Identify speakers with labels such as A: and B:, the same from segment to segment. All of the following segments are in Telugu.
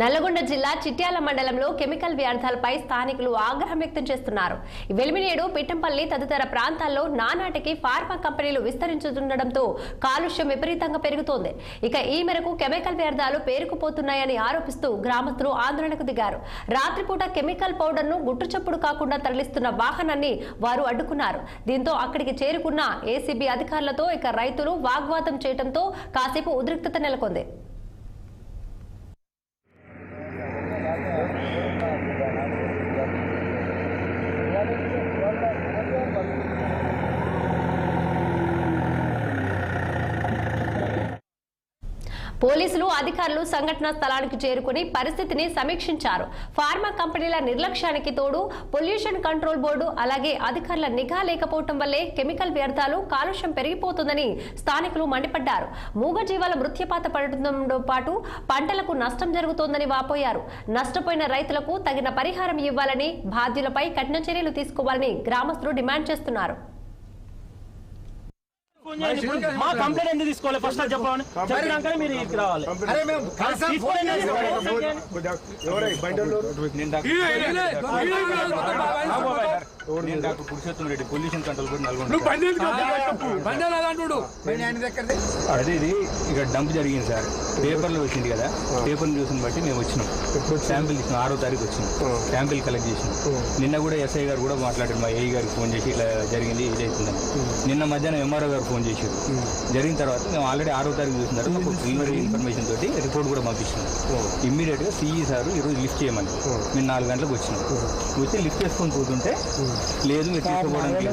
A: నల్గొండ జిల్లా చిట్యాల మండలంలో కెమికల్ వ్యర్థాలపై స్థానికులు ఆగ్రహం వ్యక్తం చేస్తున్నారు. వెలిమినేడు పిట్టంపల్లి తదితర ప్రాంతాల్లో నానాటికి ఫార్మా కంపెనీలు విస్తరించుతుండటంతో కాలుష్యం విపరీతంగా పెరుగుతోంది. ఇక ఈ మేరకు కెమికల్ వ్యర్థాలు పేరుకుపోతున్నాయని ఆరోపిస్తూ గ్రామస్తులు ఆందోళనకు దిగారు. రాత్రిపూట కెమికల్ పౌడర్ను గుట్టుచప్పుడు కాకుండా తరలిస్తున్న వాహనాన్ని వారు అడ్డుకున్నారు. దీంతో అక్కడికి చేరుకున్న ఏసీబీ అధికారులతో ఇక రైతులు వాగ్వాదం చేయడంతో కాసేపు ఉద్రిక్తత నెలకొంది. పోలీసులు అధికారులు సంఘటనా స్థలానికి చేరుకుని పరిస్థితిని సమీక్షించారు. ఫార్మా కంపెనీల నిర్లక్ష్యానికి తోడు పొల్యూషన్ కంట్రోల్ బోర్డు అలాగే అధికారుల నిఘా లేకపోవటం వల్లే కెమికల్ వ్యర్థాలు కాలుష్యం పెరిగిపోతుందని స్థానికులు మండిపడ్డారు. మూగజీవాల మృత్యుపాత పడటంతో పాటు పంటలకు నష్టం జరుగుతోందని వాపోయారు. నష్టపోయిన రైతులకు తగిన పరిహారం ఇవ్వాలని బాధ్యులపై కఠిన చర్యలు తీసుకోవాలని గ్రామస్తులు డిమాండ్ చేస్తున్నారు.
B: మా కంప్లైంట్ ఎందుకు తీసుకోవాలి ఫస్ట్ అది చెప్పినాకనే మీరు ఇక్కడికి రావాలి
C: నేను doctor Purushottam Reddy pollution control Nalgonda అదే ఇది ఇక్కడ డంప్ జరిగింది సార్ పేపర్లో వచ్చింది కదా పేపర్ చూసిన బట్టి మేము వచ్చినాం శాంపిల్ ఇచ్చినాం ఆరో తారీఖు వచ్చినాం శాంపిల్ కలెక్ట్ చేసినాం నిన్న కూడా ఎస్ఐ గారు కూడా మాట్లాడారు మా ఏఈ గారికి ఫోన్ చేసి ఇట్లా జరిగింది ఇది అవుతుందని నిన్న మధ్యాహ్నం ఎంఆర్ఓ గారు ఫోన్ చేశారు. జరిగిన తర్వాత మేము ఆల్రెడీ ఆరో తారీఖు చూసిన తర్వాత మాకు ప్రిలిమినరీ ఇన్ఫర్మేషన్ తోటి రిపోర్ట్ కూడా పంపించినాం. ఇమ్మీడియట్గా సిఈ సార్ ఈరోజు లిఫ్ట్ చేయమని. మేము. నాలుగు గంటలకు వచ్చినాం. వచ్చి లిఫ్ట్ చేసుకొని పోతుంటే లేదు మీరు తీసుకోవడానికి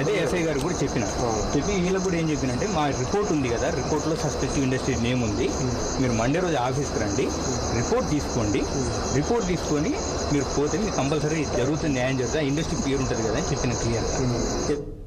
C: అదే ఎస్ఐ గారు కూడా చెప్పిన చెప్పి వీళ్ళకి కూడా ఏం చెప్పినంటే మా రిపోర్ట్ ఉంది కదా రిపోర్ట్లో సస్పెక్టివ్ ఇండస్ట్రీ నేమ్ ఉంది. మీరు మండే రోజు ఆఫీస్కి రండి. రిపోర్ట్ తీసుకోండి. రిపోర్ట్ తీసుకొని మీరు పోతే కంపల్సరీ జరుగుతుంది న్యాయం జరుగుతుంది. ఇండస్ట్రీ పేరు ఉంటుంది కదా అని చెప్పిన క్లియర్గా